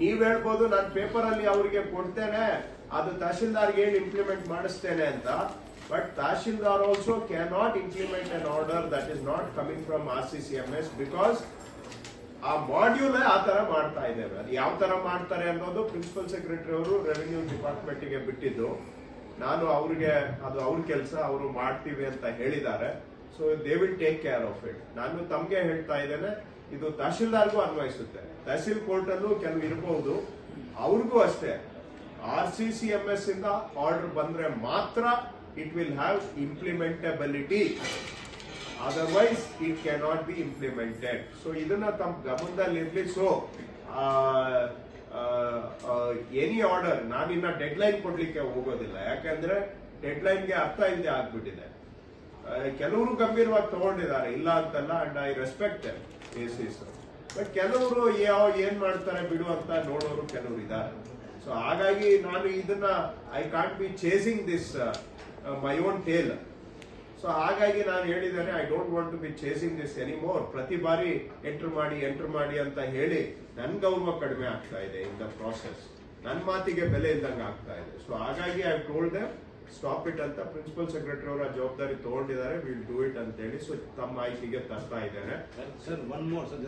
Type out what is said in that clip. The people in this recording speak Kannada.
ನೀವ್ ಹೇಳ್ಬೋದು ನಾನು ಪೇಪರ್ ಅಲ್ಲಿ ಅವರಿಗೆ ಕೊಡ್ತೇನೆ, ಅದು ತಹಶೀಲ್ದಾರ್ಗೆ ಏನು ಇಂಪ್ಲಿಮೆಂಟ್ ಮಾಡಿಸ್ತೇನೆ ಅಂತ. But tahsildar also can not implement an order that is not coming from R C C M S because ಆ ಮಾಡ್ಯೂಲ್ ಆ ತರ ಮಾಡ್ತಾ ಇದ್ದೇವೆ. ಅದು ಯಾವ ತರ ಮಾಡ್ತಾರೆ ಅನ್ನೋದು ಪ್ರಿನ್ಸಿಪಲ್ ಸೆಕ್ರೆಟರಿ ಅವರು ರೆವಿನ್ಯೂ ಡಿಪಾರ್ಟ್ಮೆಂಟ್ಗೆ ಬಿಟ್ಟಿದ್ದು. ನಾನು ಅವ್ರಿಗೆ, ಅದು ಅವ್ರ ಕೆಲಸ, ಅವರು ಮಾಡ್ತೀವಿ ಅಂತ ಹೇಳಿದ್ದಾರೆ. So they will take care of it ನಾನು ತಮ್ಗೆ ಹೇಳ್ತಾ ಇದ್ದೇನೆ ಇದು ತಹಶೀಲ್ದಾರ್ಗೂ ಅನ್ವಯಿಸುತ್ತೆ. ತಹಶೀಲ್ ಕೋರ್ಟ್ ಅಲ್ಲೂ ಕೆಲವು ಇರಬಹುದು ಅವ್ರಿಗೂ ಅಷ್ಟೇ. R C C M S ಇಂದ ಆರ್ಡರ್ ಬಂದ್ರೆ ಮಾತ್ರ it will have implementability otherwise it cannot be implemented so ಇದನ್ನ ತಮ್ಮ ಗಮನದಲ್ಲಿ ಇರ್ಲಿ. ಸೊ ಎನಿ ಆರ್ಡರ್ ನಾನಿನ್ನ ಡೆಡ್ ಲೈನ್ ಕೊಡ್ಲಿಕ್ಕೆ ಹೋಗೋದಿಲ್ಲ. ಯಾಕಂದ್ರೆ ಡೆಡ್ ಲೈನ್ಗೆ ಅರ್ಥ ಇಲ್ಲದೆ ಆಗ್ಬಿಟ್ಟಿದೆ. ಕೆಲವರು ಗಂಭೀರವಾಗಿ ತಗೊಂಡಿದ್ದಾರೆ. ಇಲ್ಲ ಅಂತಲ್ಲ and I respect cases but ಕೆಲವರು ಯಾವ ಏನ್ ಮಾಡ್ತಾರೆ ಬಿಡು ಅಂತ ನೋಡೋರು ಕೆಲವರು ಇದ್ದಾರೆ. ಸೊ ಹಾಗಾಗಿ ನಾನು ಇದನ್ನ I can't be chasing this my own tail so ಹಾಗಾಗಿ ನಾನು ಹೇಳಿದ್ದೇನೆ I don't want to be chasing this anymore ಪ್ರತಿ ಬಾರಿ ಎಂಟರ್ ಮಾಡಿ ಎಂಟರ್ ಮಾಡಿ ಅಂತ ಹೇಳಿ ನನ್ನ ಗೌರವ ಕಡಿಮೆ ಆಗ್ತಾ ಇದೆ ಇನ್ ದ ಪ್ರಾಸೆಸ್ ನನ್ನ ಮಾತಿಗೆ ಬೆಲೆ ಇದ್ದಂಗೆ ಆಗ್ತಾ ಇದೆ. ಸೊ ಹಾಗಾಗಿ I told them stop it ಅಂತ ಪ್ರಿನ್ಸಿಪಲ್ ಸೆಕ್ರೆಟರಿ ಅವರ ಜವಾಬ್ದಾರಿ ತಗೊಂಡಿದ್ದಾರೆ ವಿಲ್ ಡೂ ಇಟ್ ಅಂತ ಹೇಳಿ ಸೊ ತಮ್ಮ ಆಯ್ಕೆಗೆ ತರ್ತಾ ಇದ್ದಾರೆ ಸರ್ ಒನ್ ಮೋರ್ ಸರ್